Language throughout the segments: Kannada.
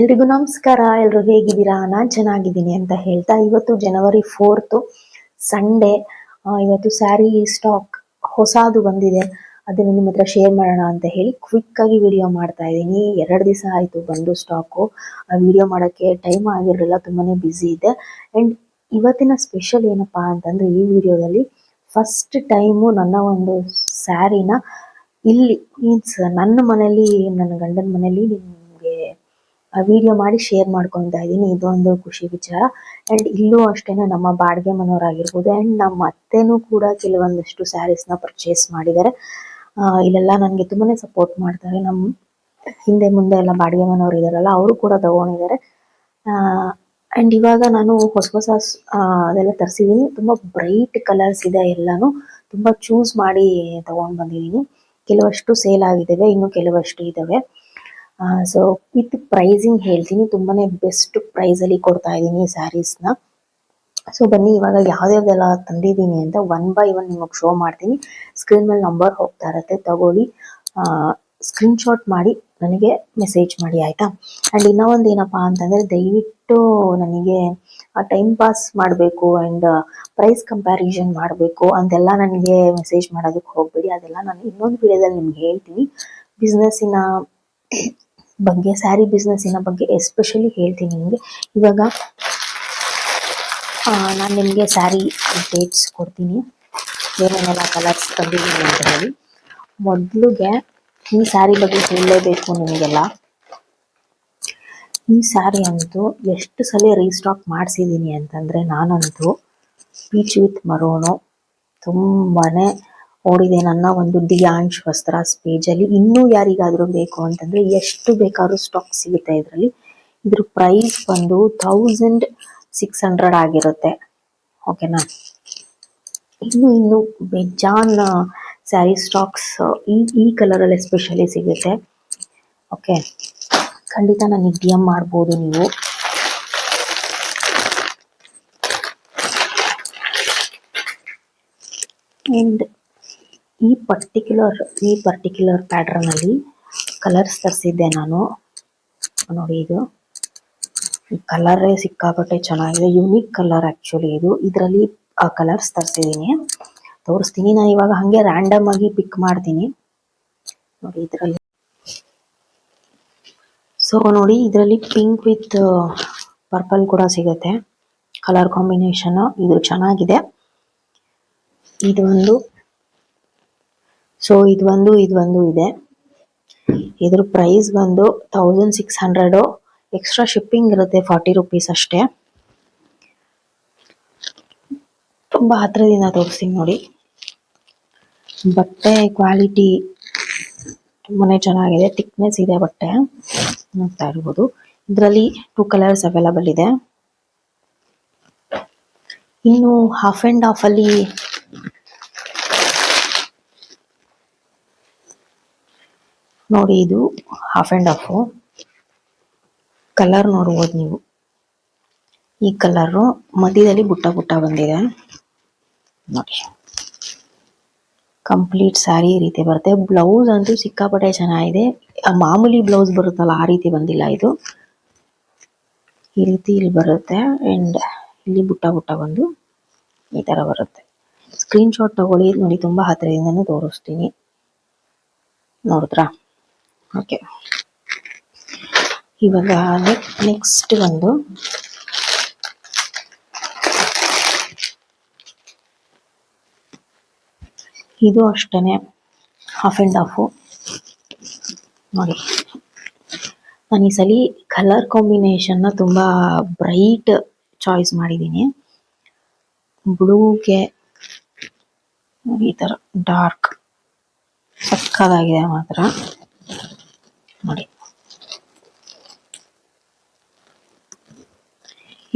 ಎಲ್ರಿಗೂ ನಮಸ್ಕಾರ. ಎಲ್ರು ಹೇಗಿದ್ದೀರಾ? ನಾನ್ ಚೆನ್ನಾಗಿದ್ದೀನಿ ಅಂತ ಹೇಳ್ತಾ ಇವತ್ತು ಜನವರಿ ಫೋರ್ತ್ ಸಂಡೇ ಇವತ್ತು ಸ್ಯಾರಿ ಸ್ಟಾಕ್ ಹೊಸದು ಬಂದಿದೆ. ಅದನ್ನ ನಿಮ್ಮ ಹತ್ರ ಶೇರ್ ಮಾಡೋಣ ಅಂತ ಹೇಳಿ ಕ್ವಿಕ್ ಆಗಿ ವಿಡಿಯೋ ಮಾಡ್ತಾ ಇದ್ದೀನಿ. ಎರಡು ದಿವಸ ಆಯ್ತು ಬಂದು ಸ್ಟಾಕು ಆ ವಿಡಿಯೋ ಮಾಡೋಕ್ಕೆ ಟೈಮ್ ಆಗಿರಲಿಲ್ಲ ತುಂಬಾನೇ ಬ್ಯುಸಿ ಇದೆ. ಅಂಡ್ ಇವತ್ತಿನ ಸ್ಪೆಷಲ್ ಏನಪ್ಪ ಅಂತಂದ್ರೆ ಈ ವಿಡಿಯೋದಲ್ಲಿ ಫಸ್ಟ್ ಟೈಮು ನನ್ನ ಒಂದು ಸ್ಯಾರಿನ ಇಲ್ಲಿ ಮೀನ್ಸ್ ನನ್ನ ಮನೇಲಿ, ನನ್ನ ಗಂಡನ ಮನೇಲಿ ವಿಡಿಯೋ ಮಾಡಿ ಶೇರ್ ಮಾಡ್ಕೊತಾ ಇದೀನಿ ಇದೊಂದು ಖುಷಿ ವಿಚಾರ. ಅಂಡ್ ಇಲ್ಲೂ ಅಷ್ಟೇನೆ ನಮ್ಮ ಬಾಡಿಗೆ ಮನೆಯವರಾಗಿರ್ಬೋದು ಅಂಡ್ ನಮ್ಮ ಅತ್ತೆನೂ ಕೂಡ ಕೆಲವೊಂದಷ್ಟು ಸ್ಯಾರೀಸ್ನ ಪರ್ಚೇಸ್ ಮಾಡಿದ್ದಾರೆ. ಇಲ್ಲೆಲ್ಲ ನನಗೆ ತುಂಬಾನೇ ಸಪೋರ್ಟ್ ಮಾಡ್ತಾರೆ. ನಮ್ ಹಿಂದೆ ಮುಂದೆ ಎಲ್ಲ ಬಾಡಿಗೆ ಮನೆಯವರು ಇದಾರಲ್ಲ ಅವರು ಕೂಡ ತಗೊಂಡಿದ್ದಾರೆ. ಅಂಡ್ ಇವಾಗ ನಾನು ಹೊಸ ಹೊಸ ಅದೆಲ್ಲ ತರಿಸಿದ್ದೀನಿ. ತುಂಬಾ ಬ್ರೈಟ್ ಕಲರ್ಸ್ ಇದೆ ಎಲ್ಲಾನು. ತುಂಬಾ ಚೂಸ್ ಮಾಡಿ ತಗೊಂಡ್ ಬಂದಿದ್ದೀನಿ. ಕೆಲವಷ್ಟು ಸೇಲ್ ಆಗಿದ್ದಾವೆ, ಇನ್ನು ಕೆಲವಷ್ಟು ಇದಾವೆ ಸೊ ವಿತ್ ಪ್ರೈಸಿಂಗ್ ಹೇಳ್ತೀನಿ. ತುಂಬಾನೇ ಬೆಸ್ಟ್ ಪ್ರೈಸಲ್ಲಿ ಕೊಡ್ತಾ ಇದ್ದೀನಿ ಸ್ಯಾರೀಸ್ನ ಸೊ ಬನ್ನಿ, ಇವಾಗ ಯಾವ್ದ್ಯಾವ್ದೆಲ್ಲ ತಂದಿದ್ದೀನಿ ಅಂತ ಒನ್ ಬೈ ಒನ್ ನಿಮಗೆ ಶೋ ಮಾಡ್ತೀನಿ. ಸ್ಕ್ರೀನ್ ಮೇಲೆ ನಂಬರ್ ಹೋಗ್ತಾ ಇರತ್ತೆ, ತಗೊಳ್ಳಿ. ಸ್ಕ್ರೀನ್ಶಾಟ್ ಮಾಡಿ, ನನಗೆ ಮೆಸೇಜ್ ಮಾಡಿ, ಆಯಿತಾ? ಅಂಡ್ ಇನ್ನೂ ಒಂದು ಏನಪ್ಪಾ ಅಂತಂದರೆ, ದಯವಿಟ್ಟು ನನಗೆ ಟೈಮ್ ಪಾಸ್ ಮಾಡಬೇಕು ಅಂಡ್ ಪ್ರೈಸ್ ಕಂಪ್ಯಾರಿಸನ್ ಮಾಡಬೇಕು ಅಂತೆಲ್ಲ ನನಗೆ ಮೆಸೇಜ್ ಮಾಡೋದಕ್ಕೆ ಹೋಗ್ಬೇಡಿ. ಅದೆಲ್ಲ ನಾನು ಇನ್ನೊಂದು ವಿಡಿಯೋದಲ್ಲಿ ನಿಮ್ಗೆ ಹೇಳ್ತೀನಿ. ಬಿಸ್ನೆಸ್ಸಿನ ಬಗ್ಗೆ ಸ್ಯಾರಿ ಬಿಸ್ನೆಸ್ಸಿನ ಬಗ್ಗೆ ಎಸ್ಪೆಷಲಿ ಹೇಳ್ತೀನಿ ನಿಮಗೆ. ಇವಾಗ ನಾನು ನಿಮಗೆ ಸ್ಯಾರಿ ಡೇಟ್ಸ್ ಕೊಡ್ತೀನಿ. ಏನೇನೆಲ್ಲ ಕಲರ್ಸ್ ತಂದಿದ್ದೀನಿ ಅಂತ ಹೇಳಿ ಮೊದಲಿಗೆ ಈ ಸ್ಯಾರಿ ಬಗ್ಗೆ ಹೇಳಲೇಬೇಕು ನಿಮಗೆಲ್ಲ. ಈ ಸ್ಯಾರಿ ಅಂತೂ ಎಷ್ಟು ಸಲ ರೀಸ್ಟಾಕ್ ಮಾಡಿಸಿದ್ದೀನಿ ಅಂತಂದರೆ ನಾನಂತೂ ಪೀಚ್ ವಿತ್ ಮರೋನು ತುಂಬಾನೇ ಓಡಿದೆ ನನ್ನ ಒಂದು ದಿಯಾಂಶ್ ವಸ್ತ್ರ ಸ್ಪೇಜ್ ಅಲ್ಲಿ ಇನ್ನೂ ಯಾರಿಗಾದರೂ ಬೇಕು ಅಂತಂದ್ರೆ ಎಷ್ಟು ಬೇಕಾದ್ರೂ ಸ್ಟಾಕ್ ಸಿಗುತ್ತೆ ಇದರಲ್ಲಿ. ಇದ್ರ ಪ್ರೈಸ್ ಬಂದು ಥೌಸಂಡ್ ಸಿಕ್ಸ್ ಹಂಡ್ರೆಡ್ ಆಗಿರುತ್ತೆ. ಓಕೆನಾ ಇನ್ನು ಇನ್ನು ಬೆಜಾನ್ ಸ್ಯಾರಿ ಸ್ಟಾಕ್ಸ್ ಈ ಈ ಕಲರ್ ಅಲ್ಲಿ ಎಸ್ಪೆಷಲಿ ಸಿಗುತ್ತೆ. ಓಕೆ ಖಂಡಿತ ನಾನು ಡಿ ಎಂ ಮಾಡ್ಬೋದು ನೀವು. ಅಂಡ್ ಈ ಪರ್ಟಿಕ್ಯುಲರ್ ಈ ಪರ್ಟಿಕ್ಯುಲರ್ ಪ್ಯಾಟರ್ನ್ ಅಲ್ಲಿ ಕಲರ್ಸ್ ತರಿಸಿದ್ದೆ ನಾನು. ನೋಡಿ ಇದು. ಕಲರೇ ಸಿಕ್ಕಾಪಟ್ಟೆ ಚೆನ್ನಾಗಿದೆ. ಯುನಿಕ್ ಕಲರ್ ಆಕ್ಚುಲಿ ಇದು. ಇದರಲ್ಲಿ, ಆ ಕಲರ್ಸ್ ತರಿಸಿದ್ದೀನಿ ತೋರಿಸ್ತೀನಿ. ನಾನು ಇವಾಗ ಹಂಗೆ ರ್ಯಾಂಡಮ್ ಆಗಿ ಪಿಕ್ ಮಾಡ್ತೀನಿ. ನೋಡಿ ಇದರಲ್ಲಿ. ಸೊ ನೋಡಿ ಇದರಲ್ಲಿ ಪಿಂಕ್ ವಿತ್ ಪರ್ಪಲ್ ಕೂಡ ಸಿಗುತ್ತೆ. ಕಲರ್ ಕಾಂಬಿನೇಷನ್ ಇದು ಚೆನ್ನಾಗಿದೆ. ಇದು ಒಂದು ಸೊ ಇದು ಒಂದು ಇದು ಒಂದು ಇದೆ. ಇದ್ರ ಪ್ರೈಸ್ ಬಂದು thousand six hundred extra shipping ಇರುತ್ತೆ ಫಾರ್ಟಿ ರುಪೀಸ್ ಅಷ್ಟೇ. ತುಂಬಾ ಹತ್ರದಿಂದ ತೋರಿಸ್ತೀನಿ ನೋಡಿ. ಬಟ್ಟೆ ಕ್ವಾಲಿಟಿ ತುಂಬಾನೇ ಚೆನ್ನಾಗಿದೆ. ಥಿಕ್ನೆಸ್ ಇದೆ ಬಟ್ಟೆ. ನೋಡ್ತಾ ಇರ್ಬೋದು ಇದರಲ್ಲಿ ಟೂ ಕಲರ್ಸ್ ಅವೈಲಬಲ್ ಇದೆ. ಇನ್ನು ಹಾಫ್ ಅಂಡ್ ಹಾಫ್ ನೋಡಿ ಇದು ಹಾಫ್ ಅಂಡ್ ಹಾಫ್ ಕಲರ್ ನೋಡ್ಬೋದು ನೀವು. ಈ ಕಲರು ಮಧ್ಯದಲ್ಲಿ ಬುಟ್ಟ ಬುಟ್ಟ ಬಂದಿದೆ. ನೋಡಿ. ಕಂಪ್ಲೀಟ್ ಸ್ಯಾರಿ ಈ ರೀತಿ ಬರುತ್ತೆ. ಬ್ಲೌಸ್ ಅಂತೂ ಸಿಕ್ಕಾಪಟ್ಟೆ ಚೆನ್ನಾಗಿದೆ. ಮಾಮೂಲಿ ಬ್ಲೌಸ್ ಬರುತ್ತಲ್ಲ, ಆ ರೀತಿ ಬಂದಿಲ್ಲ ಇದು. ಈ ರೀತಿ ಇಲ್ಲಿ ಬರುತ್ತೆ. ಅಂಡ್ ಇಲ್ಲಿ ಬುಟ್ಟ ಬುಟ್ಟ ಬಂದು ಈ ತರ ಬರುತ್ತೆ. ಸ್ಕ್ರೀನ್ ಶಾಟ್ ತಗೊಳ್ಳಿ. ನೋಡಿ, ತುಂಬಾ ಹತ್ತಿರದಿಂದನೂ ತೋರಿಸ್ತೀನಿ. ನೋಡಿದ್ರಾ? ಓಕೆ ಇವಾಗ ನೆಕ್ಸ್ಟ್ ಒಂದು. ಇದು ಅಷ್ಟೇನೆ ಹಾಫ್ ಅಂಡ್ ಹಾಫು ನೋಡಿ. ನಾನು ಈ ಸಲ ಕಲರ್ ಕಾಂಬಿನೇಷನ್ನ ತುಂಬಾ ಬ್ರೈಟ್ ಚಾಯ್ಸ್ ಮಾಡಿದ್ದೀನಿ ಬ್ಲೂಗೆ ಈ ಥರ ಡಾರ್ಕ್ ಸಕ್ಕದಾಗಿದೆ ಮಾತ್ರ ನೋಡಿ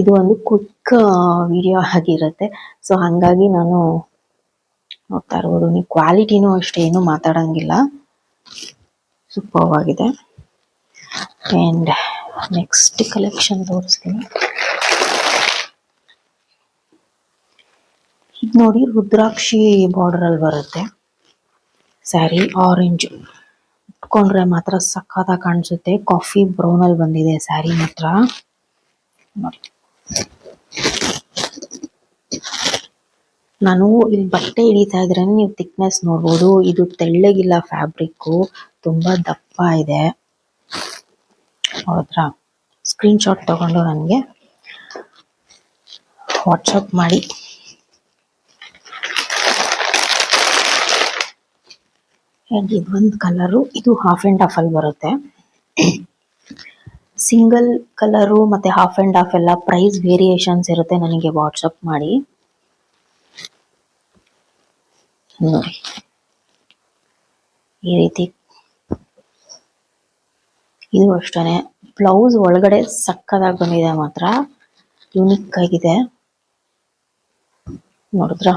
ಇದು ಒಂದು ಕ್ವಿಕ್ ವಿಡಿಯೋ ಆಗಿರುತ್ತೆ. ಸೊ ಹಂಗಾಗಿ ನಾನು ನೋಡ್ತಾ ಇರ್ಬೋದು. ನೀವು ಕ್ವಾಲಿಟಿನೂ ಅಷ್ಟೇ, ಏನು ಮಾತಾಡಂಗಿಲ್ಲ. ಸೂಪರ್ ಆಗಿದೆ ಅಂಡ್ ನೆಕ್ಸ್ಟ್ ಕಲೆಕ್ಷನ್ ತೋರಿಸ್ತೀನಿ. ಇದು ನೋಡಿ ರುದ್ರಾಕ್ಷಿ ಬಾರ್ಡರ್ ಅಲ್ಲಿ ಬರುತ್ತೆ. ಸ್ಯಾರಿ ಆರೆಂಜ್ ಉಟ್ಕೊಂಡ್ರೆ ಮಾತ್ರ ಸಖತ್ತಾಗಿ ಕಾಣಿಸುತ್ತೆ. ಕಾಫಿ ಬ್ರೌನ್ ಅಲ್ಲಿ ಬಂದಿದೆ ಸ್ಯಾರಿ ಮಾತ್ರ. ನೋಡಿ. ನಾನು ಇಲ್ಲಿ ಬಟ್ಟೆ ಹಿಡಿತಾ ಇದ್ರೆ ನೀವು ತಿಕ್ನೆಸ್ ನೋಡಬಹುದು ಇದು ತೆಳ್ಳಗಿಲ್ಲ ಫ್ಯಾಬ್ರಿಕ್ ತುಂಬಾ ದಪ್ಪ ಇದೆ. ಹೌದ್ರ ಸ್ಕ್ರೀನ್ ಶಾಟ್ ತಗೊಂಡು ನನಗೆ ವಾಟ್ಸಪ್ ಮಾಡಿ. ಇದು ಒಂದು ಕಲರು ಇದು ಹಾಫ್ ಅಂಡ್ ಹಾಫ್ ಅಲ್ಲಿ ಬರುತ್ತೆ. ಸಿಂಗಲ್ ಕಲರು ಮತ್ತೆ ಹಾಫ್ ಅಂಡ್ ಹಾಫ್ ಎಲ್ಲ ಪ್ರೈಸ್ ವೇರಿಯೇಷನ್ಸ್ ಇರುತ್ತೆ ನನಗೆ ವಾಟ್ಸಪ್ ಮಾಡಿ. ಈ ರೀತಿ. ಇದು ಅಷ್ಟೇ ಬ್ಲೌಸ್ ಒಳಗಡೆ ಸಕ್ಕದಾಗಿ ಬಂದಿದೆ ಮಾತ್ರ. ಯುನಿಕ್ ಆಗಿದೆ. ನೋಡಿದ್ರ?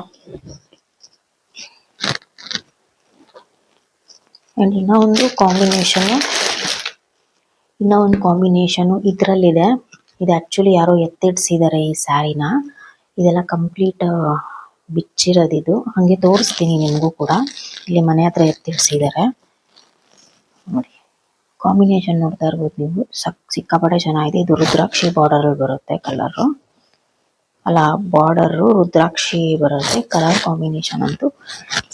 ಒಂದು ಕಾಂಬಿನೇಷನ್ ಇನ್ನ ಒಂದು ಕಾಂಬಿನೇಷನ್ ಇದ್ರಲ್ಲಿದೆ. ಇದು ಆಕ್ಚುಲಿ ಯಾರೋ ಎತ್ತಿಡ್ಸಿದ್ದಾರೆ ಈ ಸ್ಯಾರಿನ ಇದೆಲ್ಲ ಕಂಪ್ಲೀಟ್ ಬಿಚ್ಚಿರೋದು ಇದು ಹಂಗೆ ತೋರಿಸ್ತೀನಿ ನಿಮಗೂ ಕೂಡ. ಇಲ್ಲಿ ಮನೆ ಹತ್ರ ಎತ್ತಿಡ್ಸಿದ್ದಾರೆ ನೋಡಿ ಕಾಂಬಿನೇಷನ್ ನೋಡ್ತಾ ಇರ್ಬೋದು ನೀವು. ಸಕ್, ಸಿಕ್ಕಾಪಟ್ಟೆ ಚೆನ್ನಾಗಿದೆ. ಇದು ರುದ್ರಾಕ್ಷಿ ಬಾರ್ಡರ್ ಬರುತ್ತೆ ಕಲರ್ ಅಲ್ಲ ಬಾರ್ಡರ್ ರುದ್ರಾಕ್ಷಿ ಬರುತ್ತೆ. ಕಲರ್ ಕಾಂಬಿನೇಷನ್ ಅಂತೂ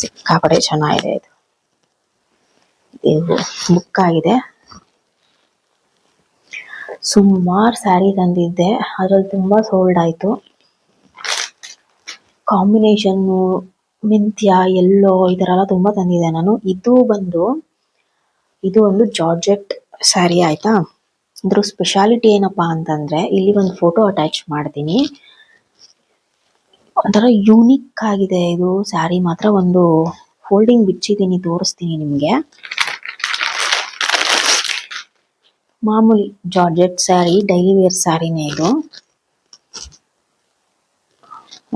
ಸಿಕ್ಕಾಪಟ್ಟೆ ಚೆನ್ನಾಗಿದೆ ಇದು. ಇದು ಬುಕ್ ಆಗಿದೆ ಸುಮಾರು ಸ್ಯಾರಿ ತಂದಿದ್ದೆ. ಅದ್ರಲ್ಲಿ ತುಂಬಾ ಸೋಲ್ಡ್ ಆಯ್ತು. ಕಾಂಬಿನೇಷನ್ ಮಿಂತ್ಯ ಎಲ್ಲೋ ಈ ಥರ ಎಲ್ಲ ತುಂಬಾ ತಂದಿದ್ದೆ ನಾನು. ಇದು ಬಂದು, ಇದು ಒಂದು ಜಾರ್ಜೆಟ್ ಸ್ಯಾರಿ ಆಯ್ತಾ? ಇದ್ರ ಸ್ಪೆಷಾಲಿಟಿ ಏನಪ್ಪ ಅಂತಂದ್ರೆ, ಇಲ್ಲಿ ಒಂದು ಫೋಟೋ ಅಟ್ಯಾಚ್ ಮಾಡ್ತೀನಿ. ಒಂಥರ ಯೂನಿಕ್ ಆಗಿದೆ ಇದು ಸ್ಯಾರಿ ಮಾತ್ರ. ಒಂದು ಫೋಲ್ಡಿಂಗ್ ಬಿಚ್ಚಿದ್ದೀನಿ, ತೋರಿಸ್ತೀನಿ ನಿಮ್ಗೆ. ಮಾಮೂಲಿ ಜಾರ್ಜೆಟ್ ಸ್ಯಾರಿ, ಡೈಲಿ ವೇರ್ ಸ್ಯಾರಿನೇ ಇದು.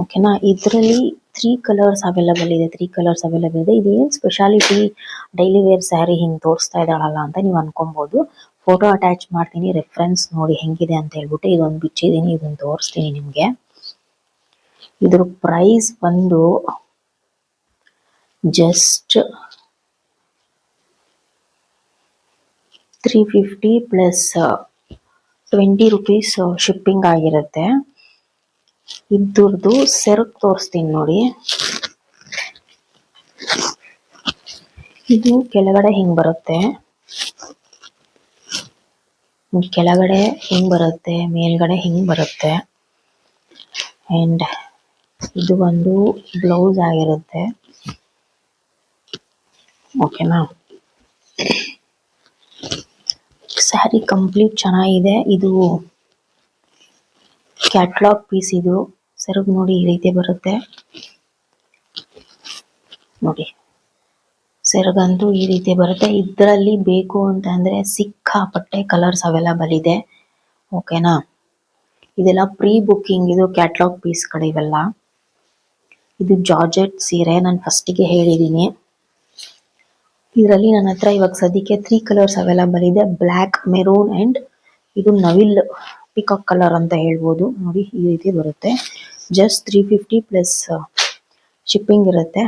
ಓಕೆನಾ ಇದರಲ್ಲಿ ತ್ರೀ ಕಲರ್ಸ್ ಅವೈಲಬಲ್ ಇದೆ ತ್ರೀ ಕಲರ್ಸ್ ಅವೈಲಬಲ್ ಇದೆ. ಇದೇನ್ ಸ್ಪೆಷಾಲಿಟಿ ಡೈಲಿ ವೇರ್ ಸ್ಯಾರಿ ಹಿಂಗೆ ತೋರಿಸ್ತಾ ಇದ್ದಾಳಲ್ಲ ಅಂತ ನೀವು ಅನ್ಕೊಬೋದು. ಫೋಟೋ ಅಟ್ಯಾಚ್ ಮಾಡ್ತೀನಿ ರೆಫರೆನ್ಸ್ ನೋಡಿ ಹೆಂಗಿದೆ ಅಂತ ಹೇಳ್ಬಿಟ್ಟು ಇದೊಂದು ಬಿಚ್ಚಿದೀನಿ ಇದನ್ನು ತೋರಿಸ್ತೀನಿ ನಿಮಗೆ. ಇದ್ರ ಪ್ರೈಸ್ ಬಂದು just three fifty plus twenty rupees shipping ಆಗಿರುತ್ತೆ. ಇದ್ರದ್ದು ಸೆರಕ್ ತೋರಿಸ್ತೀನಿ ನೋಡಿ. ಇದು ಕೆಳಗಡೆ ಹಿಂಗ್ ಬರುತ್ತೆ. ಕೆಳಗಡೆ ಹಿಂಗ್ ಬರುತ್ತೆ, ಮೇಲ್ಗಡೆ ಹಿಂಗ್ ಬರುತ್ತೆ. ಅಂಡ್ ಇದು ಒಂದು ಬ್ಲೌಸ್ ಆಗಿರುತ್ತೆ. ಓಕೆನಾ ಸ್ಯಾರಿ ಕಂಪ್ಲೀಟ್ ಚೆನ್ನಾಗಿದೆ. ಇದು ಕ್ಯಾಟ್ಲಾಗ್ ಪೀಸ್ ಇದು. ಸೆರಗ್ ನೋಡಿ ಈ ರೀತಿ ಬರುತ್ತೆ. ನೋಡಿ. ಸೆರಗಂತೂ ಈ ರೀತಿ ಬರುತ್ತೆ. ಇದರಲ್ಲಿ ಬೇಕು ಅಂತ ಅಂದ್ರೆ ಸಿಕ್ಕಾಪಟ್ಟೆ ಕಲರ್ಸ್ ಅವೈಲಬಲ್ ಇದೆ. ಓಕೆನಾ ಇದೆಲ್ಲ ಪ್ರೀ ಬುಕ್ಕಿಂಗ್ ಇದು ಕ್ಯಾಟ್ಲಾಗ್ ಪೀಸ್ಗಳಿವೆಲ್ಲ ಇದು ಜಾರ್ಜೆಟ್ ಸೀರೆ. ನಾನು ಫಸ್ಟಿಗೆ ಹೇಳಿದ್ದೀನಿ ಇದರಲ್ಲಿ ನನ್ನ ಹತ್ರ ಇವಾಗ ಸದ್ಯಕ್ಕೆ ತ್ರೀ ಕಲರ್ಸ್ ಅವೈಲಬಲ್ ಇದೆ. ಬ್ಲ್ಯಾಕ್ ಮೆರೂನ್ ಅಂಡ್ ಇದು ನವಿಲ್ ಪಿಕಾಕ್ ಕಲರ್ ಅಂತ ಹೇಳ್ಬೋದು. ನೋಡಿ, ಈ ರೀತಿ ಬರುತ್ತೆ. Just three fifty plus shipping ಇರುತ್ತೆ.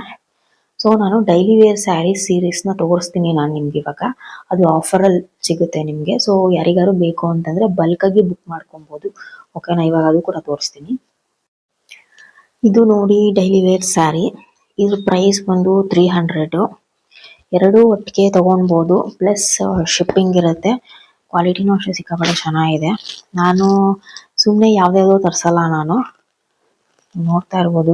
ಸೊ ನಾನು ಡೈಲಿ ವೇರ್ ಸ್ಯಾರಿ ಸೀರೀಸ್ನ ತೋರಿಸ್ತೀನಿ ನಾನು ನಿಮ್ಗೆ ಇವಾಗ. ಅದು ಆಫರ್ ಅಲ್ಲಿ ಸಿಗುತ್ತೆ ನಿಮ್ಗೆ. ಸೊ ಯಾರಿಗಾರು ಬೇಕು ಅಂತಂದ್ರೆ ಬಲ್ಕ್ ಆಗಿ ಬುಕ್ ಮಾಡ್ಕೊಬಹುದು ಓಕೆನಾ ಇವಾಗ ಅದು ಕೂಡ ತೋರಿಸ್ತೀನಿ. ಇದು ನೋಡಿ ಡೈಲಿ ವೇರ್ ಸ್ಯಾರಿ ಇದ್ರ ಪ್ರೈಸ್ ಬಂದು ತ್ರೀ ಹಂಡ್ರೆಡ್ ಎರಡು ಒಟ್ಟಿಗೆ ತಗೋಬಹುದು ಪ್ಲಸ್ ಶಿಪ್ಪಿಂಗ್ ಇರುತ್ತೆ. ಕ್ವಾಲಿಟಿನೂ ಅಷ್ಟೇ ಸಿಕ್ಕಾಪಟ್ಟೆ ಚೆನ್ನಾಗಿದೆ. ನಾನು ಸುಮ್ನೆ ಯಾವ್ದ್ಯಾವ್ದೋ ತರ್ಸಲ್ಲ ನಾನು. ನೋಡ್ತಾ ಇರ್ಬೋದು.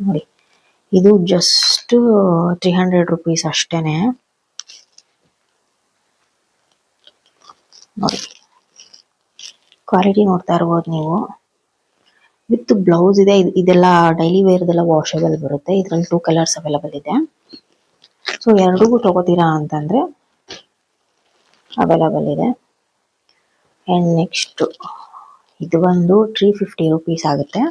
ನೋಡಿ, ಇದು ಜಸ್ಟ್ ತ್ರೀ ಹಂಡ್ರೆಡ್ ರುಪೀಸ್ ಅಷ್ಟೇನೆ. ನೋಡಿ ಕ್ವಾಲಿಟಿ ನೋಡ್ತಾ ಇರ್ಬೋದು ನೀವು. ವಿತ್ ಬ್ಲೌಸ್ ಇದೆ. ಇದ್- ಇದೆಲ್ಲ ಡೈಲಿ ವೇರ್ದೆಲ್ಲ ವಾಷೇಬಲ್ ಬರುತ್ತೆ. ಇದ್ರಲ್ಲಿ ಟೂ ಕಲರ್ಸ್ ಅವೈಲಬಲ್ ಇದೆ. ಸೊ ಎರಡಿಗೂ ತಗೋತೀರಾ ಅಂತಂದ್ರೆ ಅವೈಲಬಲ್ ಇದೆ. ಅಂಡ್ ನೆಕ್ಸ್ಟ್ ಇದು ಬಂದು ತ್ರೀ ಫಿಫ್ಟಿ ರುಪೀಸ್ ಆಗುತ್ತೆ.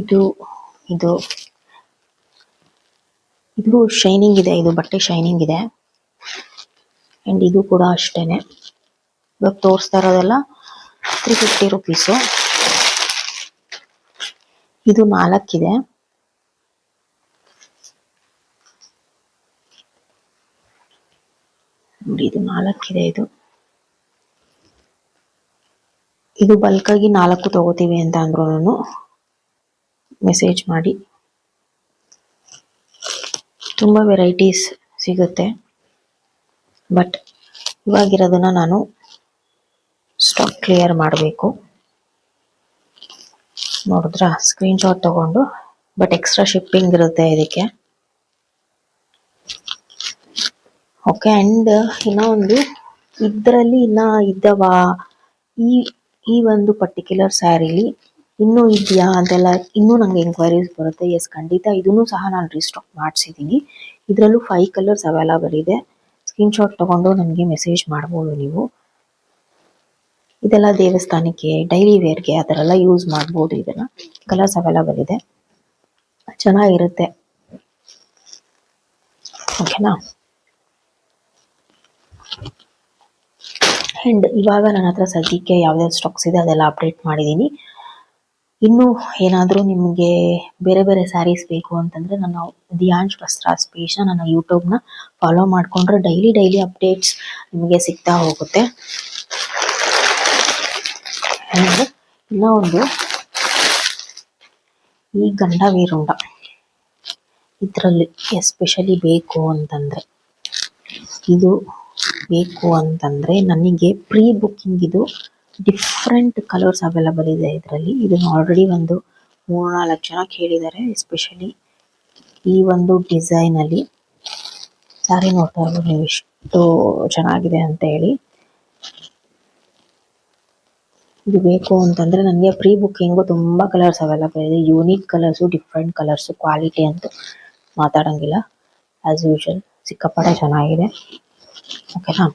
ಇದು ಇದು ಇದು ಶೈನಿಂಗ್ ಇದೆ, ಇದು ಬಟ್ಟೆ ಶೈನಿಂಗ್ ಇದೆ. ಅಂಡ್ ಇದು ಕೂಡ ಅಷ್ಟೇನೆ. ಇವಾಗ ತೋರಿಸ್ತಾ ಇರೋದೆಲ್ಲ ತ್ರೀ ಫಿಫ್ಟಿ ರುಪೀಸು ಇದು ನಾಲ್ಕಿದೆ. ನೋಡಿ, ಇದು ನಾಲ್ಕಿದೆ ಇದು. ಇದು ಬಲ್ಕ್ ಆಗಿ ನಾಲ್ಕು ತಗೋತೀವಿ ಅಂತ ಅಂದ್ರು ಮೆಸೇಜ್ ಮಾಡಿ. ತುಂಬಾ ವೆರೈಟೀಸ್ ಸಿಗುತ್ತೆ. ಬಟ್ ಇವಾಗಿರೋದನ್ನ ನಾನು ಸ್ಟಾಕ್ ಕ್ಲಿಯರ್ ಮಾಡಬೇಕು. ನೋಡಿದ್ರ ಸ್ಕ್ರೀನ್ಶಾಟ್ ತಗೊಂಡು ಬಟ್ ಎಕ್ಸ್ಟ್ರಾ ಶಿಪ್ಪಿಂಗ್ ಇರುತ್ತೆ ಇದಕ್ಕೆ. ಓಕೆ ಅಂಡ್ ಇನ್ನೊಂದು ಒಂದು ಇದರಲ್ಲಿ ಇನ್ನ ಇದ್ದವ, ಈ ಈ ಒಂದು ಪರ್ಟಿಕ್ಯುಲರ್ ಸ್ಯಾರಿಲಿ ಇನ್ನೂ ಇದೆಯಾ ಅಂತೆಲ್ಲ ಇನ್ನೂ ನಂಗೆ ಎಂಕ್ವೈರೀಸ್ ಬರುತ್ತೆ. ಎಸ್ ಖಂಡಿತ ಇದನ್ನು ಸಹ ನಾನು ರೀಸ್ಟಾಕ್ ಮಾಡಿಸಿದ್ದೀನಿ ಇದರಲ್ಲೂ ಫೈವ್ ಕಲರ್ಸ್ ಅವೈಲಬಲ್ ಇದೆ. ಸ್ಕ್ರೀನ್ಶಾಟ್ ತಗೊಂಡು ನನಗೆ ಮೆಸೇಜ್ ಮಾಡ್ಬೋದು ನೀವು. ಇದೆಲ್ಲ ದೇವಸ್ಥಾನಕ್ಕೆ ಡೈಲಿ ವೇರ್ಗೆ ಎಲ್ಲ ಯೂಸ್ ಮಾಡ್ಬೋದು ಇದನ್ನ. ಕಲರ್ಸ್ ಅವೈಲಬಲ್ ಇದೆ. ಚೆನ್ನಾಗಿರುತ್ತೆ. ಓಕೆನಾ ಆ್ಯಂಡ್ ಇವಾಗ ನನ್ನ ಹತ್ರ ಸದ್ಯಕ್ಕೆ ಯಾವ್ಯಾವ್ದು ಸ್ಟಾಕ್ಸ್ ಇದೆ ಅದೆಲ್ಲ ಅಪ್ಡೇಟ್ ಮಾಡಿದ್ದೀನಿ ಇನ್ನು ಏನಾದರೂ ನಿಮಗೆ ಬೇರೆ ಬೇರೆ ಸ್ಯಾರೀಸ್ ಬೇಕು ಅಂತಂದರೆ ನನ್ನ ದಿಯಾಂಶ್ ವಸ್ತ್ರ ಪೇಜ್ನ ನನ್ನ ಯೂಟ್ಯೂಬ್ನ ಫಾಲೋ ಮಾಡಿಕೊಂಡ್ರೆ ಡೈಲಿ ಡೈಲಿ ಅಪ್ಡೇಟ್ಸ್ ನಿಮಗೆ ಸಿಗ್ತಾ ಹೋಗುತ್ತೆ. ಆ್ಯಂಡ್ ಇನ್ನೂ ಈ ಗಂಡ ವೀರುಂಡ. ಇದರಲ್ಲಿ ಎಸ್ಪೆಷಲಿ ಬೇಕು ಅಂತಂದರೆ. ಇದು ಬೇಕು ಅಂತಂದರೆ ನನಗೆ ಪ್ರೀ ಬುಕ್ಕಿಂಗ್ ಇದು ಡಿಫ್ರೆಂಟ್ ಕಲರ್ಸ್ ಅವೈಲಬಲ್ ಇದೆ ಇದರಲ್ಲಿ. ಇದನ್ನು ಆಲ್ರೆಡಿ ಒಂದು ಮೂರ್ನಾಲ್ಕು ಜನ ಕೇಳಿದ್ದಾರೆ ಎಸ್ಪೆಷಲಿ ಈ ಒಂದು ಡಿಸೈನಲ್ಲಿ ಸ್ಯಾರಿ ನೋಡ್ತಾ ಇರ್ಬೋದು, ನೀವು ಎಷ್ಟು ಚೆನ್ನಾಗಿದೆ ಅಂತ ಹೇಳಿ. ಇದು ಬೇಕು ಅಂತಂದ್ರೆ ನನಗೆ ಪ್ರೀ ಬುಕ್ಕಿಂಗು ತುಂಬಾ ಕಲರ್ಸ್ ಅವೈಲಬಲ್ ಇದೆ. Unique colours different colours quality ಅಂತ ಮಾತಾಡಂಗಿಲ್ಲ. ಆಸ್ ಯೂಶುವಲ್ ಸಿಕ್ಕಾಪಟ್ಟೆ ಚೆನ್ನಾಗಿದೆ. ಓಕೆನಾ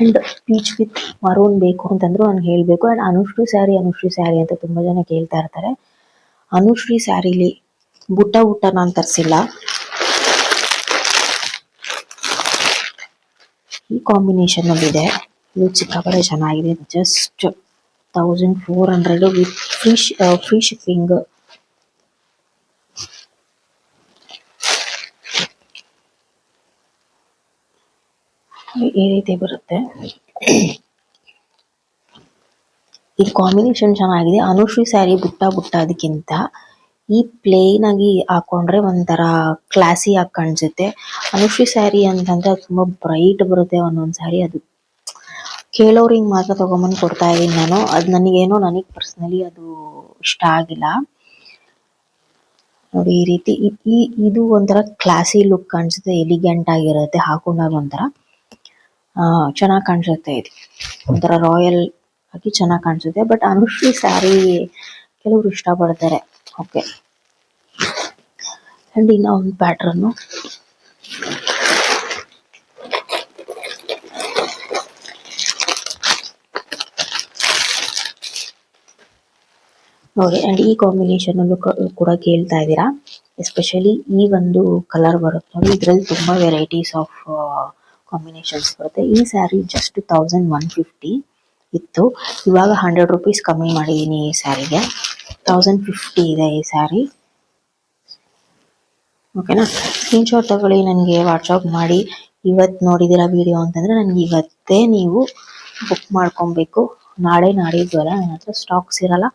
ಅಂಡ್ ಪೀಚ್ ವಿತ್ ಮರೂನ್ ಬೇಕು ಅಂತಂದ್ರು ನಾನು ಹೇಳಬೇಕು. And Anushree saree Anushree saree ಅಂತ ತುಂಬಾ ಜನ ಕೇಳ್ತಾ ಇರ್ತಾರೆ. ಅನುಶ್ರೀ ಸ್ಯಾರಿಲಿ ಬುಟ್ಟ ಬುಟ್ಟ ನಾನು ತರಿಸಿಲ್ಲ. ಈ ಕಾಂಬಿನೇಷನ್ ಅಲ್ಲಿ ಇದೆ ಇದು ಸಿಕ್ಕಾಪಟ್ಟೆ ಚೆನ್ನಾಗಿದೆ. Just thousand four hundred with free free shipping ಈ ರೀತಿ ಬರುತ್ತೆ. ಈ ಕಾಂಬಿನೇಷನ್ ಚೆನ್ನಾಗಿದೆ. ಅನುಶ್ರೀ ಸ್ಯಾರಿ ಬುಟ್ಟ ಬುಟ್ಟ ಅದಕ್ಕಿಂತ ಈ ಪ್ಲೇನ್ ಆಗಿ ಹಾಕೊಂಡ್ರೆ ಒಂಥರ ಕ್ಲಾಸಿ ಆಗಿ ಕಾಣಿಸುತ್ತೆ. ಅನುಶ್ರೀ ಸ್ಯಾರಿ ಅಂತಂದ್ರೆ ತುಂಬಾ ಬ್ರೈಟ್ ಬರುತ್ತೆ ಒಂದೊಂದ್ ಸ್ಯಾರಿ ಅದು. ಕೇಳೋರಿಗೆ ಮಾತ್ರ ತಗೊಂಬಂದು ಕೊಡ್ತಾ ಇದೀನಿ ನಾನು. ಅದು ನನಗೇನೋ ನನಗೆ ಪರ್ಸನಲಿ ಅದು ಇಷ್ಟ ಆಗಿಲ್ಲ. ನೋಡಿ, ಈ ರೀತಿ ಈ ಇದು ಒಂಥರ ಕ್ಲಾಸಿ ಲುಕ್ ಕಾಣಿಸುತ್ತೆ ಎಲಿಗೆಂಟ್ ಆಗಿರುತ್ತೆ, ಹಾಕೊಂಡಾಗ ಒಂಥರ. ಚೆನ್ನಾಗಿ ಕಾಣಿಸುತ್ತೆ ಇದು. ಒಂಥರ ರಾಯಲ್ ಆಗಿ ಚೆನ್ನಾಗಿ ಕಾಣಿಸುತ್ತೆ. ಬಟ್ ಅನುಶ್ರೀ ಸ್ಯಾರಿ ಕೆಲವರು ಇಷ್ಟಪಡ್ತಾರೆ. ಓಕೆ ಅಂಡ್ ಇನ್ನ ಒಂದು ಪ್ಯಾಟ್ರನ್ನು ನೋಡಿ ಅಂಡ್ ಈ ಕಾಂಬಿನೇಷನ್ ಅಲ್ಲೂ ಕೂಡ ಕೇಳ್ತಾ ಇದ್ದೀರಾ? ಎಸ್ಪೆಷಲಿ ಈ ಒಂದು ಕಲರ್ ಬರುತ್ತೆ ನೋಡಿ, ಇದರಲ್ಲಿ ತುಂಬಾ ವೆರೈಟೀಸ್ ಆಫ್ ಕಾಂಬಿನೇಷನ್ಸ್ ಬರುತ್ತೆ. ಈ saree just thousand one fifty ಇತ್ತು. ಇವಾಗ ಹಂಡ್ರೆಡ್ ರುಪೀಸ್ ಕಮ್ಮಿ ಮಾಡಿದೀನಿ ಈ ಸ್ಯಾರಿಗೆ ತೌಸಂಡ್ ಫಿಫ್ಟಿ ಇದೆ ಈ ಸ್ಯಾರಿ ಓಕೆನಾ ಸ್ಕ್ರೀನ್ಶಾಟ್ ತಗೊಳ್ಳಿ ನನಗೆ ವಾಟ್ಸಪ್ ಮಾಡಿ. ಇವತ್ತು ನೋಡಿದಿರ ವಿಡಿಯೋ ಅಂತಂದ್ರೆ ನನಗೆ ಇವತ್ತೇ ನೀವು ಬುಕ್ ಮಾಡ್ಕೊಬೇಕು. ನಾಳೆ ನಾಡಿದ್ದು ಅಲ್ಲ ನನ್ನ ಹತ್ರ ಸ್ಟಾಕ್ಸ್ ಇರಲ್ಲ.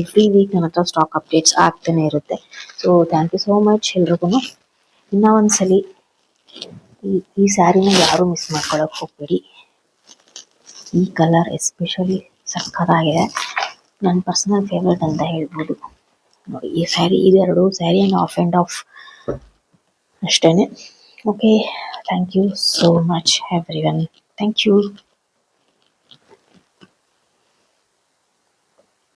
ಎವ್ರಿ ವೀಕ್ ನನ್ನ ಹತ್ರ ಸ್ಟಾಕ್ ಅಪ್ಡೇಟ್ಸ್ ಆಗ್ತಾನೆ ಇರುತ್ತೆ. So thank you so much ಎಲ್ರಿಗೂ. ಇನ್ನ ಒಂದ್ಸಲಿ ಈ ಈ ಸ್ಯಾರಿನ ಯಾರು ಮಿಸ್ ಮಾಡ್ಕೊಳಕ್ ಹೋಗ್ಬೇಡಿ. ಈ ಕಲರ್ ಎಸ್ಪೆಷಲಿ ಸಕ್ಕತ್ತಾಗಿದೆ. ನನ್ನ ಪರ್ಸನಲ್ ಫೇವ್ರೆಟ್ ಅಂತ ಹೇಳ್ಬೋದು. ನೋಡಿ, ಈ ಸ್ಯಾರಿ ಇದೆರಡು saree and half and half ಅಷ್ಟೇ okay thank you so much everyone thank you